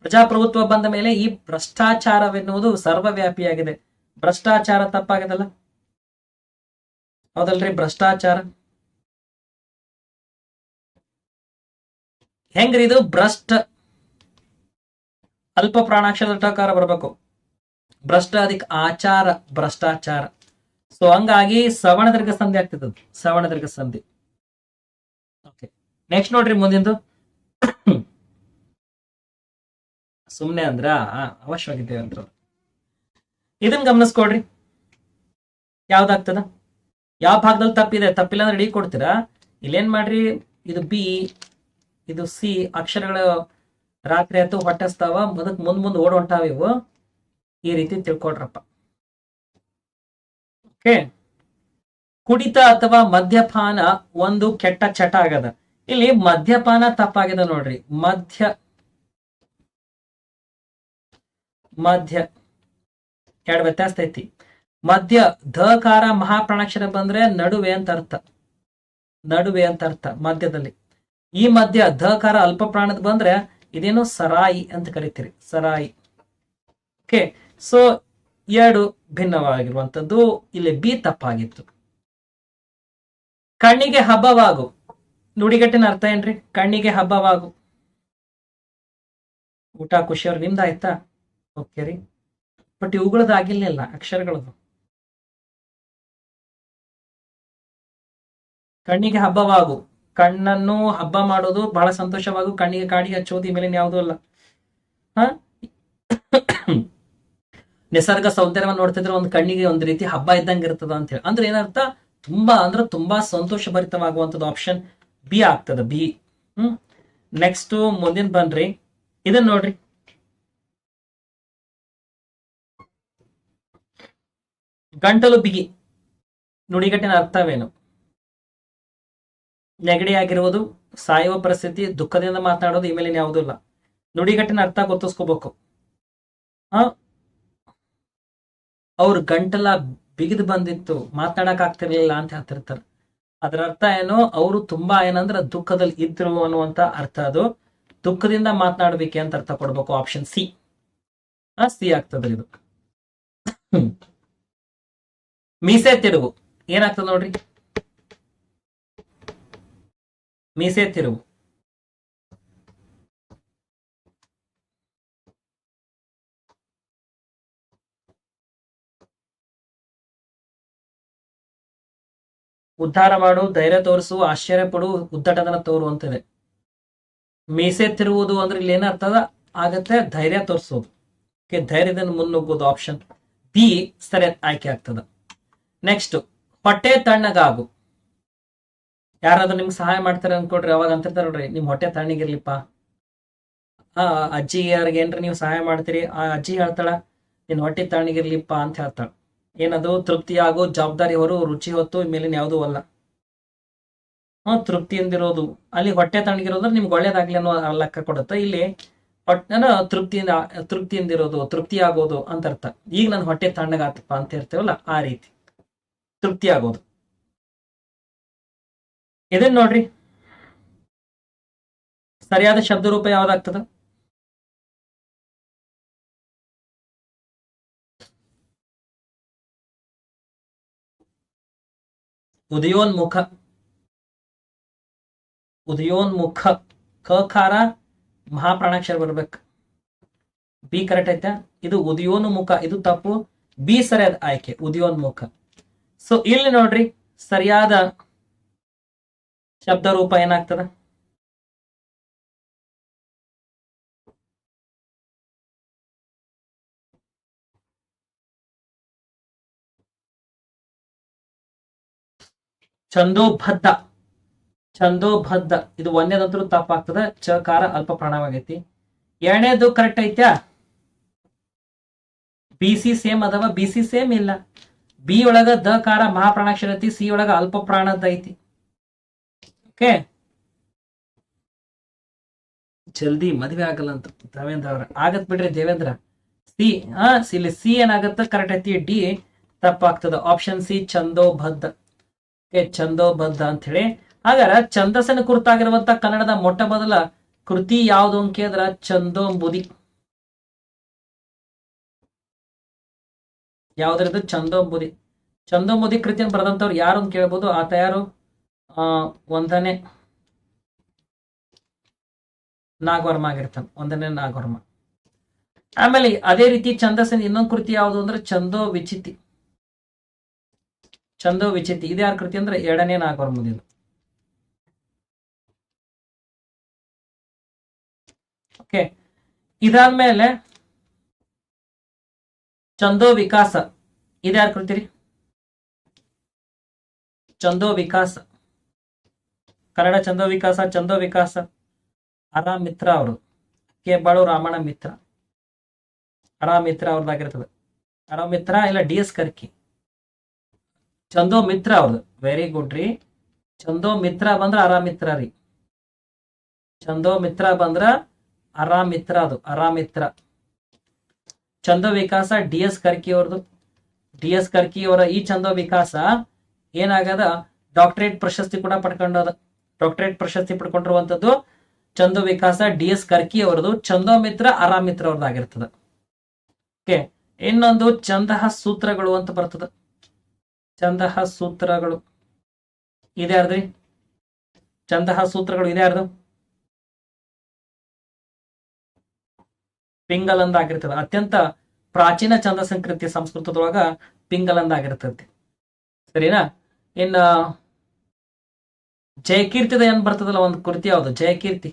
ಪ್ರಜಾಪ್ರಭುತ್ವ ಬಂದ ಮೇಲೆ ಈ ಭ್ರಷ್ಟಾಚಾರವೆನ್ನುವುದು ಸರ್ವವ್ಯಾಪಿಯಾಗಿದೆ. ಭ್ರಷ್ಟಾಚಾರ ತಪ್ಪಾಗದಲ್ಲ. ಹೌದಲ್ರಿ, ಭ್ರಷ್ಟಾಚಾರ. ಹೆಂಗ್ರಿ ಇದು? ಭ್ರಷ್ಟ. ಅಲ್ಪ ಪ್ರಾಣಾಕ್ಷರ ಟಕಾರ ಬರ್ಬೇಕು. ಭ್ರಷ್ಟ ಅದಕ್ಕೆ ಆಚಾರ, ಭ್ರಷ್ಟಾಚಾರ. ಸೊ ಹಂಗಾಗಿ ಸವಣ ದೀರ್ಘ ಸಂಧಿ ಆಗ್ತದ ದೀರ್ಘ ಸಂಧಿ. ನೆಕ್ಸ್ಟ್ ನೋಡ್ರಿ ಮುಂದಿಂದು. ಸುಮ್ನೆ ಅಂದ್ರ ಅವಶ್ಯವಾಗಿದ್ದೇವೆ ಅಂತ ಇದನ್ನ ಗಮನಿಸ್ಕೊಡ್ರಿ ಯಾವ್ದಾಗ್ತದ? ಯಾವ ಭಾಗದಲ್ಲಿ ತಪ್ಪಿದೆ, ತಪ್ಪಿಲ್ಲ ಅಂದ್ರೆ ಡಿ ಕೊಡ್ತೀರಾ? ಇಲ್ಲೇನ್ ಮಾಡ್ರಿ, ಇದು ಬಿ, ಇದು ಸಿ, ಅಕ್ಷರಗಳು ರಾತ್ರಿ ಆಯ್ತು, ಹೊಟ್ಟೆಸ್ತಾವ ಅದಕ್ಕೆ ಮುಂದ್ ಮುಂದ್ ಓಡ್ ಹೊಂಟಾವ ಇವು. ಈ ರೀತಿ ತಿಳ್ಕೊಡ್ರಪ್ಪ. ಓಕೆ? ಕುಡಿತ ಅಥವಾ ಮದ್ಯಪಾನ ಒಂದು ಕೆಟ್ಟ ಚಟ ಆಗದ. ಇಲ್ಲಿ ಮದ್ಯಪಾನ ತಪ್ಪಾಗಿದೆ ನೋಡ್ರಿ. ಮಧ್ಯ ಮಧ್ಯ. ಎರಡು ವ್ಯತ್ಯಾಸ ಐತಿ. ಮಧ್ಯ ಧಕಾರ ಮಹಾಪ್ರಾಣಾಕ್ಷರ ಬಂದ್ರೆ ನಡುವೆ ಅಂತ ಅರ್ಥ. ನಡುವೆ ಅಂತ ಅರ್ಥ ಮಧ್ಯದಲ್ಲಿ. ಈ ಮಧ್ಯ ಧಕಾರ ಅಲ್ಪ ಪ್ರಾಣದ ಬಂದ್ರೆ ಇದೇನು ಸರಾಯಿ ಅಂತ ಕರಿತೀರಿ. ಸರಾಯಿ. ಓಕೆ. ಸೊ, ಎರಡು ಭಿನ್ನವಾಗಿರುವಂತದ್ದು ಇಲ್ಲಿ ಬಿ ತಪ್ಪಾಗಿತ್ತು. ಕಣ್ಣಿಗೆ ಹಬ್ಬವಾಗು. ನುಡಿಗಟ್ಟಿನ ಅರ್ಥ ಏನ್ರಿ? ಕಣ್ಣಿಗೆ ಹಬ್ಬವಾಗು. ಊಟ ಖುಷಿಯವ್ರು ನಿಮ್ದು ಆಯ್ತಾ ಓಕೆ ರೀ ಬಟ್ ಇವುಗಳದ್ದು ಅಕ್ಷರಗಳದು ಕಣ್ಣಿಗೆ ಹಬ್ಬವಾಗು. ಕಣ್ಣನ್ನು ಹಬ್ಬ ಮಾಡೋದು ಬಹಳ ಸಂತೋಷವಾಗು. ಕಣ್ಣಿಗೆ ಕಾಡಿ ಹಚ್ಚೋದು ಮೇಲಿನ ಯಾವುದೂ ಅಲ್ಲ. ಹ? ನಿಸರ್ಗ ಸೌಂದರ್ಯವನ್ನು ನೋಡ್ತಿದ್ರೆ ಒಂದು ಕಣ್ಣಿಗೆ ಒಂದು ರೀತಿ ಹಬ್ಬ ಇದ್ದಂಗೆ ಇರ್ತದ ಅಂತ ಹೇಳಿ. ಅಂದ್ರೆ ಏನರ್ಥ? ತುಂಬಾ, ಅಂದ್ರೆ ತುಂಬಾ ಸಂತೋಷ ಭರಿತವಾಗುವಂಥದ್ದು ಆಪ್ಷನ್ ಬಿ ಆಗ್ತದ, ಬಿ. ಹ್ಮ್? ನೆಕ್ಸ್ಟ್ ಮುಂದಿನ ಬನ್ರಿ. ಇದನ್ನ ನೋಡ್ರಿ. ಗಂಟಲು ಬಿಗಿ. ನುಡಿಗಟ್ಟಿನ ಅರ್ಥವೇನು? ನೆಗಡಿಯಾಗಿರುವುದು, ಸಾಯುವ ಪರಿಸ್ಥಿತಿ, ದುಃಖದಿಂದ ಮಾತನಾಡೋದು ಈ ಮೇಲಿನ ಯಾವುದೂ ಇಲ್ಲ. ನುಡಿಗಟ್ಟಿನ ಅರ್ಥ ಗೊತ್ತಿಸ್ಕೋಬೇಕು ಆ ಅವ್ರ ಗಂಟಲ ಬಿಗಿದು ಬಂದಿತ್ತು ಮಾತಾಡಕ್ ಆಗ್ತಿರ್ಲಿಲ್ಲ ಅಂತ ಹೇಳ್ತಿರ್ತಾರೆ. ಅದರ ಅರ್ಥ ಏನು? ಅವರು ತುಂಬಾ ಏನಂದ್ರೆ ದುಃಖದಲ್ಲಿ ಇದ್ರು ಅನ್ನುವಂತ ಅರ್ಥ ಅದು. ದುಃಖದಿಂದ ಮಾತನಾಡ್ಬೇಕೆ ಅಂತ ಅರ್ಥ ಕೊಡ್ಬೇಕು. ಆಪ್ಷನ್ ಸಿ ಆ ಸಿ ಆಗ್ತದ್ರಿ ಇದು. ಮೀಸೆ ತಿರುವು ಏನಾಗ್ತದೆ ನೋಡ್ರಿ? ಮೀಸೆ ತಿರುವು ಉದ್ಧಾರ ಮಾಡು, ಧೈರ್ಯ ತೋರಿಸು, ಆಶ್ಚರ್ಯ ಪಡು, ಉದ್ದಟತನ ತೋರು ಮೀಸೆ ತಿರುವುದು ಅಂದ್ರೆ ಇಲ್ಲಿ ಏನಾಗ್ತದ ಆಗತ್ತೆ ಧೈರ್ಯ ತೋರಿಸೋದು. ಧೈರ್ಯದಿಂದ ಮುನ್ನುಗ್ಗೋದು ಆಪ್ಷನ್ ಬಿ ಸರಿ ಆಯ್ಕೆ ಆಗ್ತದ. ನೆಕ್ಸ್ಟ್ ಹೊಟ್ಟೆ ತಣ್ಣಗಾಗು. ಯಾರಾದ್ರೂ ನಿಮ್ಗೆ ಸಹಾಯ ಮಾಡ್ತಾರೆ ಅನ್ಕೊಡ್ರಿ ಅವಾಗ ಅಂತಿರ್ತಾರ ನೋಡ್ರಿ, ನಿಮ್ ಹೊಟ್ಟೆ ತಣ್ಣಗಿರ್ಲಿಪ್ಪ. ಆ, ಅಜ್ಜಿ ಯಾರಿಗೆ ಏನ್ರಿ ನೀವು ಸಹಾಯ ಮಾಡ್ತೀರಿ? ಆ ಅಜ್ಜಿ ಹೇಳ್ತಾಳ, ನಿನ್ ಹೊಟ್ಟೆ ತಣ್ಣಗಿರ್ಲಿಪ್ಪ ಅಂತ ಹೇಳ್ತಾಳ. ಏನದು? ತೃಪ್ತಿಯಾಗೋ ಜವಾಬ್ದಾರಿ ಹೊರು ರುಚಿ ಹೊತ್ತು ಮೇಲಿನ ಯಾವುದೂ ಅಲ್ಲ. ಹ್ಮ್, ತೃಪ್ತಿಯಿಂದಿರೋದು. ಅಲ್ಲಿ ಹೊಟ್ಟೆ ತಣ್ಣಗಿರೋದ್ರೆ ನಿಮ್ಗೆ ಒಳ್ಳೇದಾಗ್ಲಿ ಅನ್ನೋ ಲೆಕ್ಕ ಕೊಡುತ್ತೆ. ಇಲ್ಲಿ ಹೊಟ್ಟೆನ ತೃಪ್ತಿಯಿಂದ, ತೃಪ್ತಿಯಿಂದಿರೋದು, ತೃಪ್ತಿ ಆಗೋದು ಅಂತ ಅರ್ಥ. ಈಗ ನನ್ನ ಹೊಟ್ಟೆ ತಣ್ಣಗಾತಪ್ಪ ಅಂತ ಹೇಳ್ತೇವಲ್ಲ ಆ ರೀತಿ. ತೃಪ್ತಿ ಆಗೋದು. ಇದನ್ನ ನೋಡ್ರಿ? ಸರಿಯಾದ ಶಬ್ದ ರೂಪ ಯಾವ್ದಾಗ್ತದ? ಉದಯೋನ್ಮುಖ. ಉದಯೋನ್ಮುಖ. ಕಕಾರ ಮಹಾಪ್ರಾಣಾಕ್ಷರ ಬರ್ಬೇಕು. ಬಿ ಕರೆಕ್ಟ್ ಐತೆ? ಇದು ಉದಯೋನ್ಮುಖ. ಇದು ತಪ್ಪು. ಬಿ ಸರಿಯಾದ ಆಯ್ಕೆ. ಉದಯೋನ್ಮುಖ. ಸೊ ಇಲ್ಲಿ ನೋಡ್ರಿ, ಸರಿಯಾದ ಶಬ್ದ ರೂಪ ಏನಾಗ್ತದ? ಛಂದೋಬದ್ಧ. ಛಂದೋಬದ್ಧ. ಇದು ಒಂದೇದಂತರೂ ತಪ್ಪಾಗ್ತದ. ಚಕಾರ ಅಲ್ಪ ಪ್ರಾಣವಾಗೈತಿ ಎರಡನೇದು ಕರೆಕ್ಟ್ ಐತ್ಯಾ? ಬಿ ಸಿ ಸೇಮ್ ಅದಾವ? ಬಿ ಸಿ ಸೇಮ್ ಇಲ್ಲ. ಬಿ ಒಳಗ ದ ಕಾರ ಮಹಾಪ್ರಾಣಾಕ್ಷರ ಐತಿ ಸಿ ಒಳಗ ಅಲ್ಪ ಪ್ರಾಣದ ಐತಿ. ಓಕೆ? ಜಲ್ದಿ ಮದ್ವೆ ಆಗಲ್ಲ ಅಂತ ದೇವೇಂದ್ರ ಅವ್ರ. ಆಗತ್ ಬಿಡ್ರಿ ದೇವೇಂದ್ರ. ಸಿ ಹಾ ಇಲ್ಲಿ ಸಿ ಏನಾಗತ್ತ? ಕರೆಕ್ಟ್ ಐತಿ. ಡಿ, ತಪ್ಪಾಗ್ತದ. ಆಪ್ಷನ್ ಸಿ ಚಂದೋಬದ್ಧ ಓಕೆ ಚಂದೋಬದ್ಧ ಅಂತ ಹೇಳಿ ಹಾಗಾರ ಛಂದಸ್ಸನ್ನು ಕುರಿತಾಗಿರುವಂತ ಕನ್ನಡದ ಮೊಟ್ಟ ಮೊದಲ ಕೃತಿ ಯಾವುದು ಅಂತ ಕೇಳಿದ್ರ ಚಂದೋಂಬುದಿ ಯಾವ್ದ್ರದ್ದು? ಚಂದೋಂಬುದಿ ಚಂದೋಂಬುದಿ ಕೃತಿಯನ್ನು ಬರೆದಂತವ್ರು ಯಾರು ಅಂತ ಕೇಳ್ಬೋದು? ಆತ ಯಾರು? ಒಂದನೇ ನಾಗವರ್ಮ ಆಗಿರ್ತಾನೆ. ಒಂದನೇ ನಾಗವರ್ಮ. ಆಮೇಲೆ ಅದೇ ರೀತಿ ಛಂದಸ್ಸಿನ ಇನ್ನೊಂದು ಕೃತಿ ಯಾವುದು ಅಂದ್ರೆ ಚಂದೋ ವಿಚಿತಿ. ಚಂದೋ ವಿಚಿತಿ. ಇದು ಯಾರ ಕೃತಿ ಅಂದ್ರೆ? ಎರಡನೇ ನಾಗವರ್ಮದಿಂದ. ಓಕೆ. ಇದಾದ್ಮೇಲೆ ಚಂದೋ ವಿಕಾಸ. ಇದು ಯಾರು ರೀ ಚಂದೋ ವಿಕಾಸ. ಕನ್ನಡ ಚಂದೋ ವಿಕಾಸ ಚಂದೋ ವಿಕಾಸ. ಅರಾ ಮಿತ್ರ ಅವರು. ಕೆ ಬಾಳು ರಾಮಣ್ಣ ಮಿತ್ರ. ಅರಾ ಮಿತ್ರ ಅವ್ರದ್ದಾಗಿರ್ತದೆ. ಅರಾ ಮಿತ್ರ ಇಲ್ಲ ಡಿ ಎಸ್ ಕರ್ಕಿ. ಚಂದೋ ಮಿತ್ರ ಅವ್ರದ್ದು. ವೆರಿ ಗುಡ್ ರೀ. ಚಂದೋ ಮಿತ್ರ ಬಂದ್ರ ಅರಾ ಮಿತ್ರ ರೀ. ಚಂದೋ ಮಿತ್ರ ಬಂದ್ರ ಅರಾ ಮಿತ್ರ ಅದು. ಅರಾ ಮಿತ್ರ ಚಂದೋ ವಿಕಾಸ ಡಿ ಎಸ್ ಕರ್ಕಿ ಅವ್ರದ್ದು ಡಿ ಎಸ್ ಕರ್ಕಿ ಅವರ ಈ ಚಂದೋ ವಿಕಾಸ ಏನಾಗದ ಡಾಕ್ಟರೇಟ್ ಪ್ರಶಸ್ತಿ ಕೂಡ ಪಡ್ಕೊಂಡದ ಡಾಕ್ಟರೇಟ್ ಪ್ರಶಸ್ತಿ ಪಡ್ಕೊಂಡಿರುವಂತದ್ದು ಚಂದೋ ವಿಕಾಸ ಡಿ ಎಸ್ ಕರ್ಕಿ ಅವರದು ಚಂದೋ ಮಿತ್ರ ಅರಾ ಮಿತ್ರ ಅವ್ರದ್ದಾಗಿರ್ತದ ಓಕೆ, ಇನ್ನೊಂದು ಚಂದಹ ಸೂತ್ರಗಳು ಅಂತ ಬರ್ತದ. ಚಂದಹ ಸೂತ್ರಗಳು. ಇದ್ಯಾರ್ದ್ರಿ? ಚಂದಹ ಸೂತ್ರಗಳು ಇದ್ಯಾರ್ದು? ಪಿಂಗಲಂದ ಆಗಿರ್ತದೆ ಅತ್ಯಂತ ಪ್ರಾಚೀನ ಚಂದ ಸಂಸ್ಕೃತಿ ಸಂಸ್ಕೃತದೊಳಗ ಪಿಂಗಲಂದ ಆಗಿರ್ತದೆ ಸರಿನಾ? ಇನ್ನ ಜಯಕೀರ್ತಿದ ಏನ್ ಬರ್ತದಲ್ಲ, ಒಂದು ಕೃತಿ ಯಾವ್ದು? ಜಯಕೀರ್ತಿ.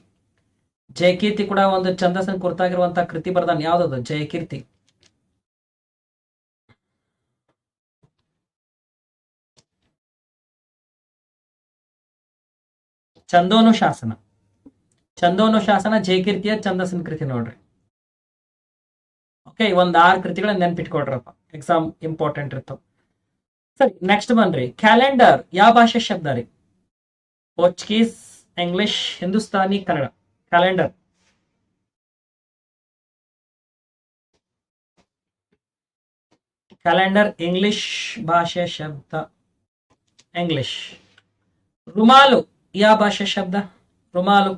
ಜಯಕೀರ್ತಿ ಕೂಡ ಒಂದು ಚಂದಸನ್ ಕುರಿತಾಗಿರುವಂತಹ ಕೃತಿ ಬರ್ದಾನ. ಯಾವ್ದದು? ಜಯಕೀರ್ತಿ. ಛಂದೋನು ಶಾಸನ. ಛಂದೋನು ಶಾಸನ ಜಯಕೀರ್ತಿಯ ಛಂದಸ್ಸಿನ ಕೃತಿ ನೋಡ್ರಿ. ಓಕೆ, ಒಂದು ಆರು ಕೃತಿಗಳನ್ನ ನೆನ್ಪಿಟ್ಕೊಡ್ರಪ್ಪ ಎಕ್ಸಾಮ್ ಇಂಪಾರ್ಟೆಂಟ್ ಇರ್ತಾವ. ಸರಿ ನೆಕ್ಸ್ಟ್ ಬನ್ರಿ ಕ್ಯಾಲೆಂಡರ್ ಯಾವ ಭಾಷೆ ಶಬ್ದ ರೀ? Portuguese English Hindustani Kannada calendar calendar English ಭಾಷೆ ಶಬ್ದ. ಇಂಗ್ಲಿಷ್ ರುಮಾಲು, ಯಾವ ಭಾಷೆ ಶಬ್ದ? ರುಮಾಲು.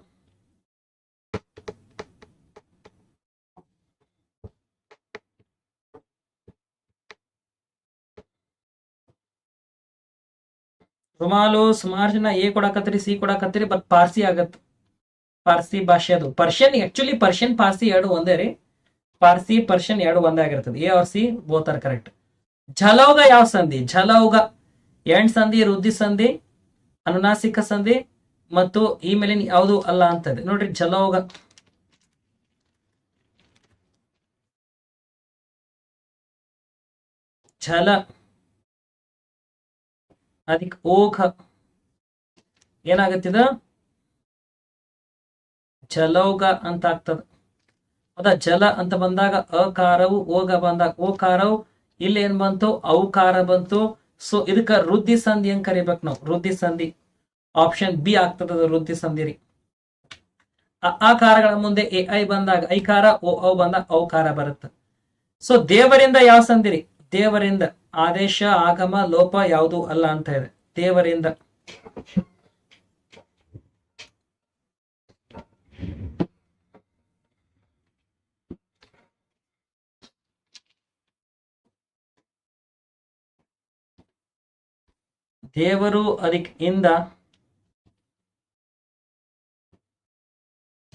ರುಮಾಲು ಸುಮಾರು ಜನ ಎ ಕೊಡಕತ್ರಿ ಸಿ ಕೊಡಕತ್ರಿ ಬಟ್ ಪಾರ್ಸಿ ಆಗತ್. ಪಾರ್ಸಿ ಭಾಷೆ ಅದು. ಪರ್ಷಿಯನ್ ಆಕ್ಚುಲಿ ಪರ್ಷಿಯನ್ ಪಾರ್ಸಿ ಎರಡು ಒಂದೇ ರೀ. ಪಾರ್ಸಿ, ಪರ್ಷಿಯನ್ ಎರಡು ಒಂದೇ ಆಗಿರ್ತದೆ. A or C both are correct ಝಲೌಗ ಯಾವ ಸಂಧಿ? ಝಲೌಗ. ಎಂಡ್ ಸಂಧಿ ವೃದ್ಧಿ ಸಂಧಿ, ಅನುನಾಸಿಕ ಸಂಧಿ ಮತ್ತು ಈ ಮೇಲಿನ ಯಾವುದು ಅಲ್ಲ ಅಂತದೆ. ನೋಡ್ರಿ, ಝಲೌಗ. ಝಲ. ಅದಕ್ಕೆ ಓಖ. ಏನಾಗತ್ತಿದ? ಜಲೌಗ ಅಂತ ಆಗ್ತದ. ಹೌದಾ ಜಲ ಅಂತ ಬಂದಾಗ ಅಕಾರವು ಓಗ ಬಂದಾಗ ಓಕಾರವು, ಇಲ್ಲಿ ಏನ್ ಬಂತು? ಔಕಾರ ಬಂತು. ಸೊ ಇದಕ್ಕ ವೃದ್ಧಿ ಸಂಧಿ ಅಂತ ಕರಿಬೇಕು ನಾವು? ವೃದ್ಧಿ ಸಂಧಿ. ಆಪ್ಷನ್ ಬಿ ಆಗ್ತದ ವೃದ್ಧಿ ಸಂಧಿ ರೀ. ಆಕಾರಗಳ ಮುಂದೆ ಎ ಐ ಬಂದಾಗ ಐಕಾರ, ಓ, ಔ ಬಂದಾಗ ಔಕಾರ ಬರುತ್ತೆ. ಸೊ ದೇವರಿಂದ ಯಾವ ಸಂಧಿ ರೀ? ದೇವರಿಂದ ಆದೇಶ, ಆಗಮ, ಲೋಪ ಯಾವುದು ಅಲ್ಲ ಅಂತ ಇದೆ. ದೇವರಿಂದ. ದೇವರು ಅದಕ್ಕೆ ಇಂದ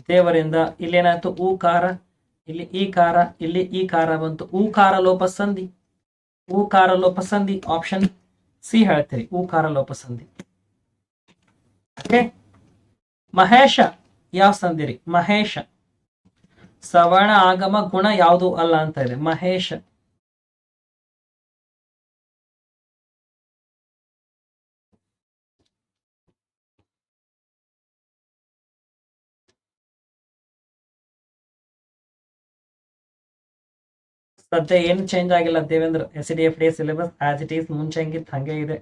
ದೇವರಿಂದ ಇಲ್ಲೇನಾಯ್ತು? ಊ ಕಾರ ಇಲ್ಲಿ ಈ ಕಾರ, ಇಲ್ಲಿ ಈ ಕಾರ ಬಂತು. ಊ ಕಾರ ಲೋಪ, ಸಂಧಿ. ಊಕಾರ ಲೋಪಸಂಧಿ ಆಪ್ಷನ್ ಸಿ ಹೇಳ್ತೀರಿ. ಊಕಾರ ಲೋಪಸಂಧಿ ಮಹೇಶ ಯಾವ ಸಂಧಿರಿ ಮಹೇಶ. ಸವರ್ಣ ಆಗಮ ಗುಣ ಯಾವುದು ಅಲ್ಲ ಅಂತ ಇದೆ. ಮಹೇಶ. ಸದ್ಯ ಏನು ಚೇಂಜ್ ಆಗಿಲ್ಲ Devendra S D F D syllabus as it is ಮುಂಚೆ ಹಂಗಿತ್ತು, ಹಂಗೆ ಇದೆ.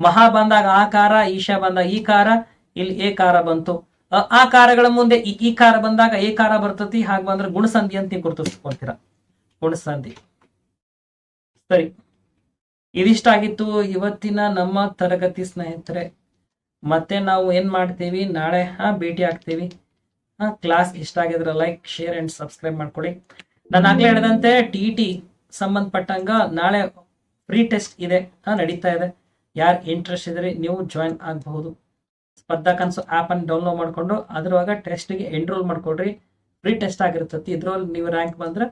ಮಹಾ ಬಂದಾಗ ಆ ಕಾರ ಈಶಾ ಬಂದಾಗ ಈ ಕಾರ, ಇಲ್ಲಿ ಎ ಕಾರ ಬಂತು. ಆ ಕಾರಗಳ ಮುಂದೆ ಈ ಕಾರ ಬಂದಾಗ ಎ ಕಾರ ಬರ್ತತಿ, ಹಾಗೆ ಬಂದ್ರೆ ಗುಣಸಂಧಿ ಅಂತ ನೀವು ಗುರುತಿಸ್ಕೊಂತೀರ. ಗುಣಸಂಧಿ. ಸರಿ. ಇದಿಷ್ಟಾಗಿತ್ತು ಇವತ್ತಿನ ನಮ್ಮ ತರಗತಿ ಸ್ನೇಹಿತರೆ. ಮತ್ತೆ ನಾವು ಏನ್ ಮಾಡ್ತೀವಿ? ನಾಳೆ, ಹಾ, ಭೇಟಿ ಆಗ್ತೀವಿ. ಹಾ ಕ್ಲಾಸ್ ಇಷ್ಟ ಆಗಿದ್ರೆ ಲೈಕ್ ಶೇರ್ ಅಂಡ್ ಸಬ್ಸ್ಕ್ರೈಬ್ ಮಾಡ್ಕೊಳ್ಳಿ. ನಾನು ಆಗ್ಲೇ ಹೇಳಿದಂತೆ ಟಿ ಟಿ ಸಂಬಂಧಪಟ್ಟಂಗ ನಾಳೆ ಫ್ರೀ ಟೆಸ್ಟ್ ಇದೆ ನಡೀತಾ ಇದೆ. ಯಾರು ಇಂಟ್ರೆಸ್ಟ್ ಇದ್ರೆ ನೀವು ಜಾಯಿನ್ ಆಗಬಹುದು. ಸ್ಪರ್ಧಾ ಕನ್ಸು ಆ್ಯಪ್ ಅನ್ನು ಡೌನ್ಲೋಡ್ ಮಾಡ್ಕೊಂಡು ಅದ್ರೊಳಗೆ ಟೆಸ್ಟ್ಗೆ ಎನ್ರೋಲ್ ಮಾಡ್ಕೊಡ್ರಿ. ಫ್ರೀ ಟೆಸ್ಟ್ ಆಗಿರ್ತತಿ. ಇದ್ರಲ್ಲಿ ನೀವು ರ್ಯಾಂಕ್ ಬಂದ್ರೆ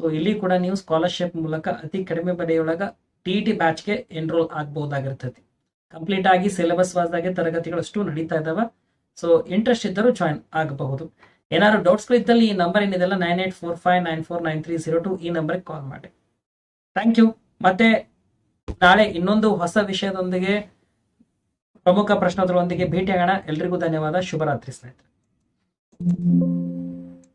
ಸೊ ಇಲ್ಲಿ ಕೂಡ ನೀವು ಸ್ಕಾಲರ್ಶಿಪ್ ಮೂಲಕ ಅತಿ ಕಡಿಮೆ ಬೆಲೆಯೊಳಗ ಟಿ ಟಿ ಬ್ಯಾಚ್ಗೆ ಎನ್ರೋಲ್ ಆಗ್ಬಹುದಾಗಿರ್ತತಿ. ಕಂಪ್ಲೀಟ್ ಆಗಿ ಸಿಲೆಬಸ್ ವಾಸ್ದಾಗೆ ತರಗತಿಗಳಷ್ಟು ನಡೀತಾ ಇದಾವೆ. ಸೊ ಇಂಟ್ರೆಸ್ಟ್ ಇದ್ದರೂ ಜಾಯಿನ್ ಆಗಬಹುದು. ಏನಾದ್ರು ಡೌಟ್ಸ್ಗಳಿದ್ದಲ್ಲಿ ಈ ನಂಬರ್ ಏನಿದೆಲ್ಲ nine eight four five nine four nine three zero two ಈ ನಂಬರ್ಗೆ ಕಾಲ್ ಮಾಡಿ. ಥ್ಯಾಂಕ್ ಯು ಮತ್ತೆ ನಾಳೆ ಇನ್ನೊಂದು ಹೊಸ ವಿಷಯದೊಂದಿಗೆ, ಪ್ರಮುಖ ಪ್ರಶ್ನೋತ್ತರದೊಂದಿಗೆ ಭೇಟಿಯಾಗೋಣ. ಎಲ್ರಿಗೂ ಧನ್ಯವಾದ. ಶುಭರಾತ್ರಿ ಸ್ನೇಹಿತರೆ.